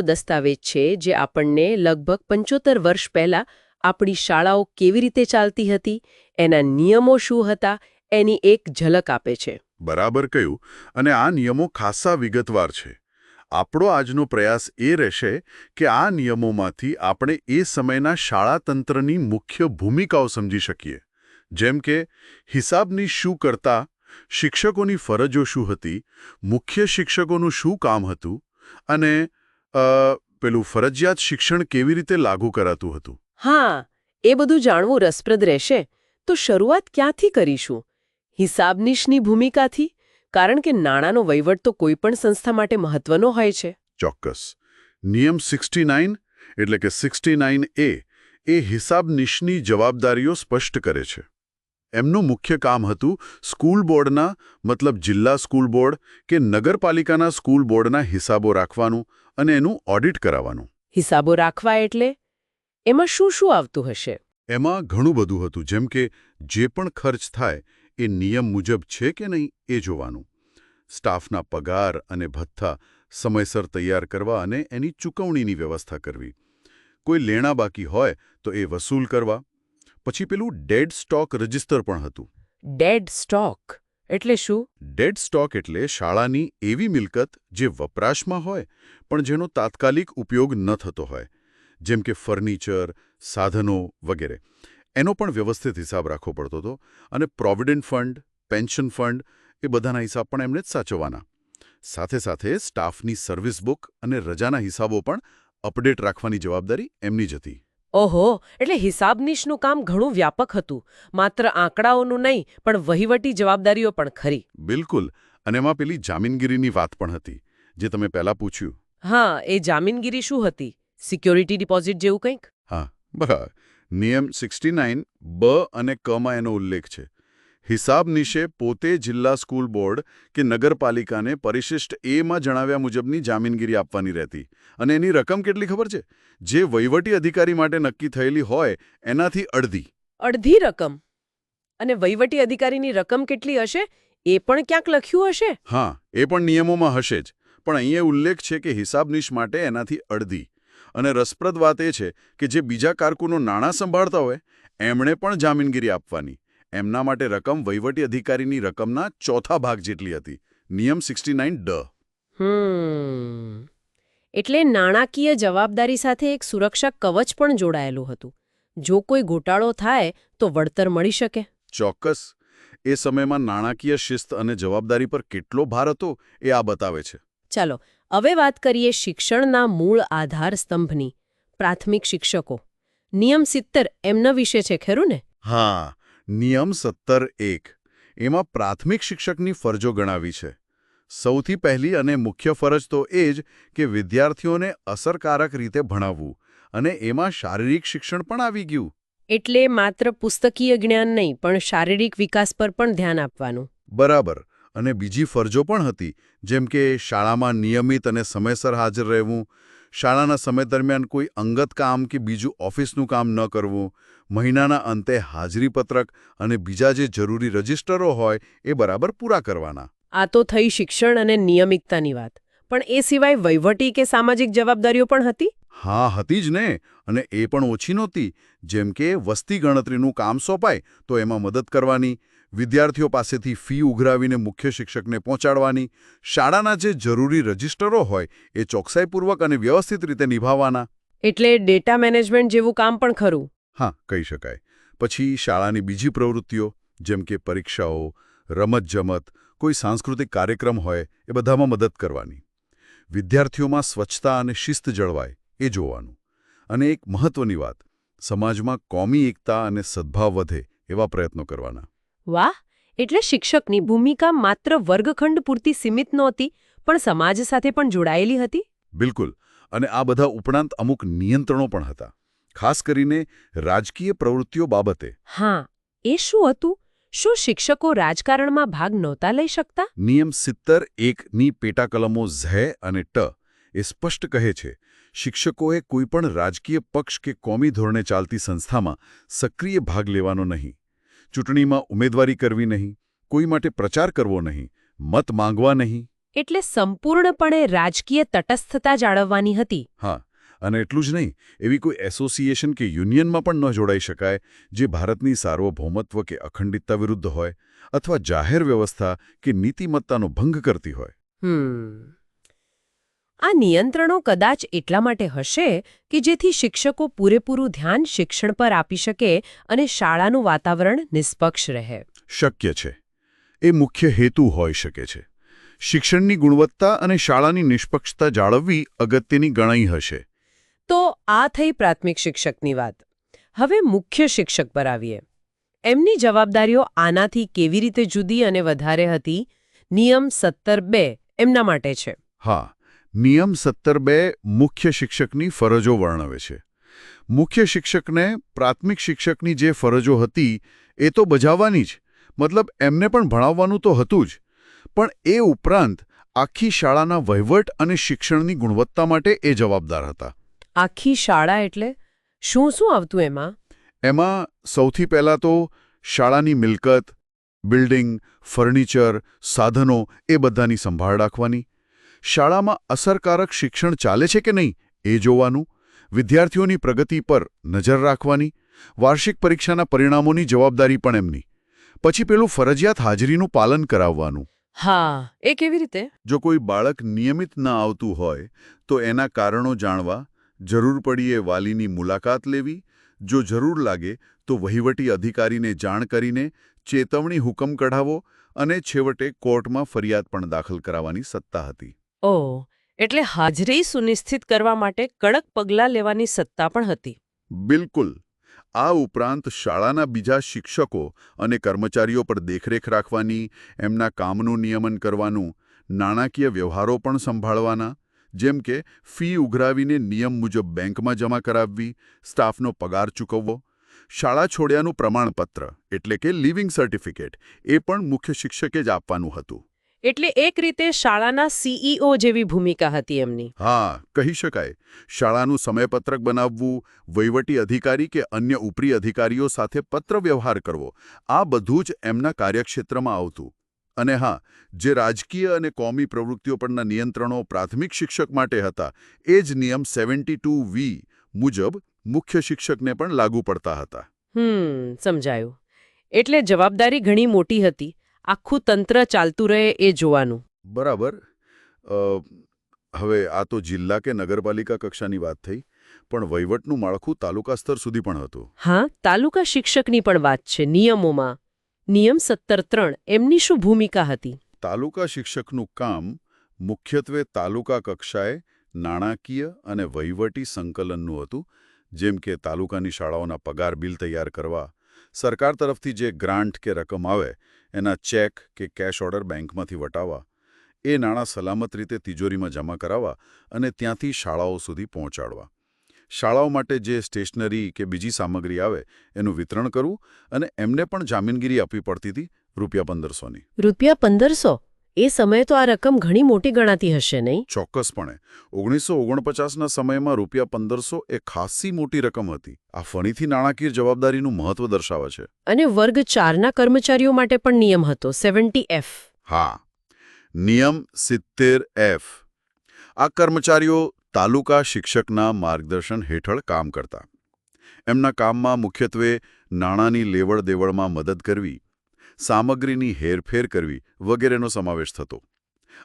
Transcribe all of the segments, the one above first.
દસ્તાવેજ છે જે આપણને લગભગ પંચોતેર વર્ષ પહેલા આપણી શાળાઓ કેવી રીતે ચાલતી હતી, એના નિયમો શું હતા, એની એક ઝલક આપે છે. બરાબર કહ્યું, અને આ નિયમો ખાસ્સા વિગતવાર છે. આપણો આજનો પ્રયાસ એ રહેશે કે આ નિયમોમાંથી આપણે એ સમયના શાળાતંત્રની મુખ્ય ભૂમિકાઓ સમજી શકીએ. જેમ કે, હિસાબની શું કરતા, શિક્ષકોની ફરજો શું હતી, મુખ્ય શિક્ષકોનું શું કામ હતું, અને પેલું ફરજિયાત શિક્ષણ કેવી રીતે લાગુ કરાતું હતું? હા એ બધું જાણવું રસપ્રદ રહેશે. તો શરૂઆત ક્યાંથી કરીશું? હિસાબનીશની ભૂમિકાથી? કારણ કે નાણાંનો વહીવટ તો કોઈપણ સંસ્થા માટે મહત્વનો હોય છે. ચોક્કસ. નિયમ 69 એટલે કે 69 એ એ હિસાબનિશની જવાબદારીઓ સ્પષ્ટ કરે છે. એમનું મુખ્ય કામ હતું સ્કૂલ બોર્ડના મતલબ જિલ્લા સ્કૂલ બોર્ડ કે નગરપાલિકાના સ્કૂલ બોર્ડના હિસાબો રાખવાનું અને એનું ઓડિટ કરાવવાનું. હિસાબો રાખવા એટલે એમાં શું શું આવતું હશે? એમાં ઘણું બધું હતું જેમ કે જે પણ ખર્ચ થાય એ નિયમ મુજબ છે કે નહીં એ જોવાનું. સ્ટાફના પગાર અને ભથ્થા સમયસર તૈયાર કરવા અને એની ચૂકવણીની વ્યવસ્થા કરવી. કોઈ લેણા બાકી હોય તો એ વસૂલ કરવા. પછી પેલું ડેડ સ્ટોક રજિસ્ટર પણ હતું. ડેડ સ્ટોક એટલે શું? ડેડ સ્ટોક એટલે શાળાની એવી મિલકત જે વપરાશમાં હોય, પણ જેનો તાત્કાલિક ઉપયોગ ન થતો હોય, જેમ કે ફર્નિચર, સાધનો વગેરે. એનો પણ વ્યવસ્થિત હિસાબ રાખવો પડતો હતો અને પ્રોવિડન્ટ ફંડ પેન્શન ફંડ એ બધાના હિસાબ પણ એમને જ સાચવવાના. સાથે સાથે સ્ટાફની સર્વિસ બુક અને રજાના હિસાબો પણ અપડેટ રાખવાની જવાબદારી એમની જ હતી. ઓહો એટલે હિસાબનીશનું કામ ઘણું વ્યાપક હતું. માત્ર આંકડાઓનું નહીં પણ વહીવટી જવાબદારીઓ પણ ખરી. બિલકુલ અને એમાં પેલી જામીનગીરીની વાત પણ હતી જે તમે પહેલા પૂછ્યું. હા એ જામીનગીરી શું હતી? સિક્યોરિટી ડિપોઝિટ જેવું કંઈક? હા બરાબર. નિયમ 69 બ અને કમાં એનો ઉલ્લેખ છે. હિસાબ નિશે પોતે જિલ્લા સ્કૂલ બોર્ડ કે નગરપાલિકાને પરિશિષ્ટ એમાં જણાવ્યા મુજબની જામીનગીરી આપવાની રહેતી. અને એની રકમ કેટલી ખબર છે? જે વહીવટી અધિકારી માટે નક્કી થયેલી હોય એનાથી અડધી. અડધી રકમ. અને વહીવટી અધિકારીની રકમ કેટલી હશે? એ પણ ક્યાંક લખ્યું હશે? હા એ પણ નિયમોમાં હશે જ. પણ અહીંયા ઉલ્લેખ છે કે હિસાબનીશ માટે એનાથી અડધી. અને રસપ્રદ વાત એ છે કે જે બીજા કારકુનો નાણાં સંભાળતા હોય એમણે પણ જામીનગીરી આપવાની. એમના માટે રકમ વહીવટી અધિકારીની રકમના ચોથા ભાગ જેટલી હતી. નિયમ 69 ડ. હમ. એટલે નાણાકીય જવાબદારી સાથે એક સુરક્ષા કવચ પણ જોડાયેલું હતું. જો કોઈ ગોટાળો થાય તો વળતર મળી શકે. ચોક્કસ. એ સમયમાં નાણાકીય શિસ્ત અને જવાબદારી પર કેટલો ભાર હતો એ આ બતાવે છે. ચાલો હવે વાત કરીએ શિક્ષણના મૂળ આધાર સ્તંભની. પ્રાથમિક શિક્ષકો. નિયમ સિત્તેર એમના વિશે છે ખરું ને? હા. નિયમ સત્તર એક. એમાં પ્રાથમિક શિક્ષકની ફરજો ગણાવી છે. સૌથી પહેલી અને મુખ્ય ફરજ તો એ જ કે વિદ્યાર્થીઓને અસરકારક રીતે ભણાવવું અને એમાં શારીરિક શિક્ષણ પણ આવી ગયું. એટલે માત્ર પુસ્તકીય જ્ઞાન નહીં પણ શારીરિક વિકાસ પર પણ ધ્યાન આપવાનું. બરાબર. અને બીજી ફરજો પણ હતી જેમ કે શાળામાં નિયમિત અને સમયસર હાજર રહેવું શાળાના સમય દરમિયાન કોઈ અંગત કામ કે બીજું ઓફિસનું કામ ન કરવું મહિનાના અંતે હાજરીપત્રક અને બીજા જે જરૂરી રજિસ્ટરો હોય એ બરાબર પૂરા કરવાના. આ તો થઈ શિક્ષણ અને નિયમિતતાની વાત. પણ એ સિવાય વહીવટી કે સામાજિક જવાબદારીઓ પણ હતી? હા હતી જ ને. અને એ પણ ઓછી નહોતી. જેમ કે વસ્તી ગણતરીનું કામ સોંપાય તો એમાં મદદ કરવાની વિદ્યાર્થીઓ પાસેથી ફી ઉઘરાવીને મુખ્ય શિક્ષકને પહોંચાડવાની શાળાના જે જરૂરી રજિસ્ટરો હોય એ ચોકસાઈપૂર્વક અને વ્યવસ્થિત રીતે નિભાવવાના. એટલે ડેટા મેનેજમેન્ટ જેવું કામ પણ ખરું? હા કહી શકાય. પછી શાળાની બીજી પ્રવૃત્તિઓ જેમ કે પરીક્ષાઓ રમતજમત કોઈ સાંસ્કૃતિક કાર્યક્રમ હોય એ બધામાં મદદ કરવાની. વિદ્યાર્થીઓમાં સ્વચ્છતા અને શિસ્ત જળવાય એ જોવાનું. અને એક મહત્વની વાત સમાજમાં કોમી એકતા અને સદ્ભાવ વધે એવા પ્રયત્નો કરવાના. વાહ! એટલે શિક્ષકની ભૂમિકા માત્ર વર્ગખંડ પૂરતી સીમિત નહોતી પણ સમાજ સાથે પણ જોડાયેલી હતી? બિલકુલ. અને આ બધા ઉપરાંત અમુક નિયંત્રણો પણ હતા. ખાસ કરીને રાજકીય પ્રવૃત્તિઓ બાબતે. હા એ શું હતું? શું શિક્ષકો રાજકારણમાં ભાગ નહોતા લઈ શકતા? નિયમ સિત્તર એકની પેટાકલમો ઝે અને ટ એ સ્પષ્ટ કહે છે શિક્ષકોએ કોઈપણ રાજકીય પક્ષ કે કોમી ધોરણે ચાલતી સંસ્થામાં સક્રિય ભાગ લેવાનો નહીં ચૂંટણીમાં ઉમેદવારી કરવી નહીં કોઈ માટે પ્રચાર કરવો નહીં મત માંગવા નહીં. એટલે સંપૂર્ણપણે રાજકીય તટસ્થતા જાળવવાની હતી. હા અને એટલું જ નહીં એવી કોઈ એસોસિએશન કે યુનિયનમાં પણ ન જોડાઈ શકાય જે ભારતની સાર્વભૌમત્વ કે અખંડિતતા વિરુદ્ધ હોય અથવા જાહેર વ્યવસ્થા કે નીતિમત્તાનો ભંગ કરતી હોય. આ નિયંત્રણો કદાચ એટલા માટે હશે કે જેથી શિક્ષકો પૂરેપૂરું ધ્યાન શિક્ષણ પર આપી શકે અને શાળાનું વાતાવરણ નિષ્પક્ષ રહે. શક્ય છે. એ મુખ્ય હેતુ હોઈ શકે છે. શિક્ષણની ગુણવત્તા અને શાળાની નિષ્પક્ષતા જાળવવી અગત્યની ગણાઈ હશે. તો આ થઈ પ્રાથમિક શિક્ષકની વાત. હવે મુખ્ય શિક્ષક પર આવીએ. એમની જવાબદારીઓ આનાથી કેવી રીતે જુદી અને વધારે હતી? નિયમ સત્તર બે એમના માટે છે. હા, નિયમ સત્તર બે મુખ્ય શિક્ષકની ફરજો વર્ણવે છે. મુખ્ય શિક્ષકને પ્રાથમિક શિક્ષકની જે ફરજો હતી, એ તો બજાવવાની જ. મતલબ એમને પણ ભણાવવાનું તો હતું જ. પણ એ ઉપરાંત આખી શાળાના વહીવટ અને શિક્ષણની ગુણવત્તા માટે એ જવાબદાર હતા. આખી શાળા એટલે શું શું આવતું એમાં? એમાં સૌથી પહેલાં તો શાળાની મિલકત બિલ્ડિંગ ફર્નિચર સાધનો એ બધાની સંભાળ રાખવાની. શાળામાં અસરકારક શિક્ષણ ચાલે છે કે નહીં એ જોવાનું. વિદ્યાર્થીઓની પ્રગતિ પર નજર રાખવાની. વાર્ષિક પરીક્ષાના પરિણામોની જવાબદારી પણ એમની. પછી પેલું ફરજિયાત હાજરીનું પાલન કરાવવાનું. હા એ કેવી રીતે? જો કોઈ બાળક નિયમિત ન આવતું હોય તો એના કારણો જાણવા જરૂર પડીએ વાલીની મુલાકાત લેવી જો જરૂર લાગે તો વહીવટી અધિકારીને જાણ કરીને ચેતવણી હુકમ કઢાવો અને છેવટે કોર્ટમાં ફરિયાદ પણ દાખલ કરાવવાની સત્તા હતી. ઓ એટલે હાજરી સુનિશ્ચિત કરવા માટે કડક પગલાં લેવાની સત્તા પણ હતી. બિલકુલ. આ ઉપરાંત શાળાના બીજા શિક્ષકો અને કર્મચારીઓ પર દેખરેખ રાખવાની એમના કામનું નિયમન કરવાનું નાણાકીય વ્યવહારો પણ સંભાળવાના જેમ કે ફી ઉઘરાવીને નિયમ મુજબ બેંકમાં જમા કરાવવી સ્ટાફનો પગાર ચૂકવવો શાળા છોડ્યાનું પ્રમાણપત્ર એટલે કે લિવિંગ સર્ટિફિકેટ એ પણ મુખ્ય શિક્ષકે જ આપવાનું હતું. એટલે એક રીતે શાળાના સીઈઓ જેવી ભૂમિકા હતી એમની. હા કહી શકાય. શાળાનું સમયપત્રક બનાવવું વહીવટી અધિકારી કે અન્ય ઉપરી અધિકારીઓ સાથે પત્ર વ્યવહાર કરવો આ બધું જ એમના કાર્યક્ષેત્રમાં આવતું. અને હા જે રાજકીય અને કોમી પ્રવૃત્તિઓ પરના નિયંત્રણો પ્રાથમિક શિક્ષક માટે હતા એ જ નિયમ સેવન્ટી ટુ વી મુજબ મુખ્ય શિક્ષકને પણ લાગુ પડતા હતા. હમ સમજાયું. એટલે જવાબદારી ઘણી મોટી હતી. આખું તંત્ર ચાલતું રહે એ જોવાનું. બરાબર. હવે આ તો જિલ્લા કે નગરપાલિકા કક્ષાની વાત થઈ પણ વહીવટનું માળખું તાલુકા સ્તર સુધી પણ હતું. હા તાલુકા શિક્ષકની પણ વાત છે નિયમોમાં. નિયમ સત્તર ત્રણ, એમની શું ભૂમિકા હતી? તાલુકા શિક્ષકનું કામ મુખ્યત્વે તાલુકા કક્ષાએ નાણાકીય અને વહીવટી સંકલનનું હતું, જેમ કે તાલુકાની શાળાઓના પગાર બિલ તૈયાર કરવા, સરકાર તરફથી જે ગ્રાન્ટ કે રકમ આવે, એના ચેક કે કેશ ઓર્ડર બેંકમાંથી વટાવવા, એ નાણાં સલામત રીતે તિજોરીમાં જમા કરાવવા અને ત્યાંથી શાળાઓ સુધી પહોંચાડવા. શાળાઓ માટે જે સ્ટેશનરી કે બીજી સામગ્રી આવે એનું વિતરણ કરવું અને એમને પણ જામીનગીરી આપવી પડતી હતી રૂપિયા પંદરસોની રૂપિયા પંદરસો? એ સમયે તો આ રકમ ઘણી મોટી ગણાતી હશે નહીં? ચોક્કસપણે. ઓગણીસો ઓગણપચાસના સમયમાં રૂપિયા પંદરસો એ ખાસી મોટી રકમ હતી. આ ફણીથી નાણાકીય જવાબદારીનું મહત્વ દર્શાવે છે. અને વર્ગ ચારના કર્મચારીઓ માટે પણ નિયમ હતો સેવન્ટી એફ. હા. નિયમ સિત્તેર એફ. આ કર્મચારીઓ તાલુકા શિક્ષકના માર્ગદર્શન હેઠળ કામ કરતા. એમના કામમાં મુખ્યત્વે નાણાંની લેવડ દેવડમાં મદદ કરવી સામગ્રીની હેરફેર કરવી વગેરેનો સમાવેશ થતો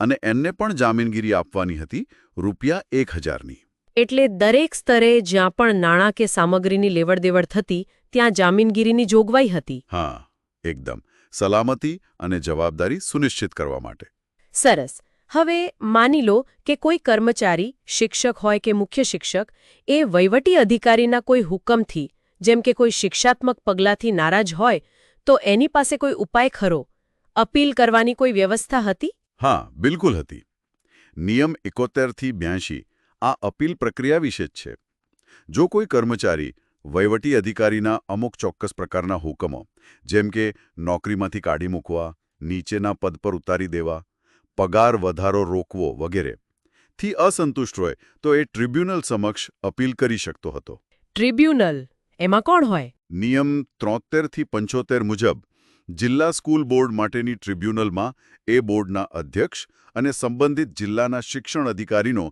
અને એમને પણ જામીનગીરી આપવાની હતી રૂપિયા એક હજારની. એટલે દરેક સ્તરે જ્યાં પણ નાણાં કે સામગ્રીની લેવડદેવડ થતી ત્યાં જામીનગીરીની જોગવાઈ હતી. હા એકદમ. સલામતી અને જવાબદારી સુનિશ્ચિત કરવા માટે. સરસ. હવે માની લો કે કોઈ કર્મચારી, શિક્ષક હોય કે મુખ્ય શિક્ષક, એ વહીવટી અધિકારીના કોઈ હુકમથી, જેમ કે કોઈ શિક્ષાત્મક પગલાંથી નારાજ હોય, તો એની પાસે કોઈ ઉપાય ખરો? અપીલ કરવાની કોઈ વ્યવસ્થા હતી? હા, બિલકુલ હતી. નિયમ એકોતેરથી બ્યાસી આ અપીલ પ્રક્રિયા વિશે જ છે. જો કોઈ કર્મચારી, વહીવટી અધિકારીના અમુક ચોક્કસ પ્રકારના હુકમો, જેમ કે નોકરીમાંથી કાઢી મૂકવા, નીચેના પદ પર ઉતારી દેવા પગાર વધારો રોકવો વગેરે. થી અસંતુષ્ટ હોય તો એ ટ્રિબ્યુનલ સમક્ષ અપીલ કરી શકતો હતો. ટ્રિબ્યુનલ? એમાં કોણ હોય? નિયમ ત્રોતેરથી પંચોતેર મુજબ જિલ્લા સ્કૂલ બોર્ડ માટેની ટ્રિબ્યુનલમાં એ બોર્ડના અધ્યક્ષ અને સંબંધિત જિલ્લાના શિક્ષણ અધિકારીનો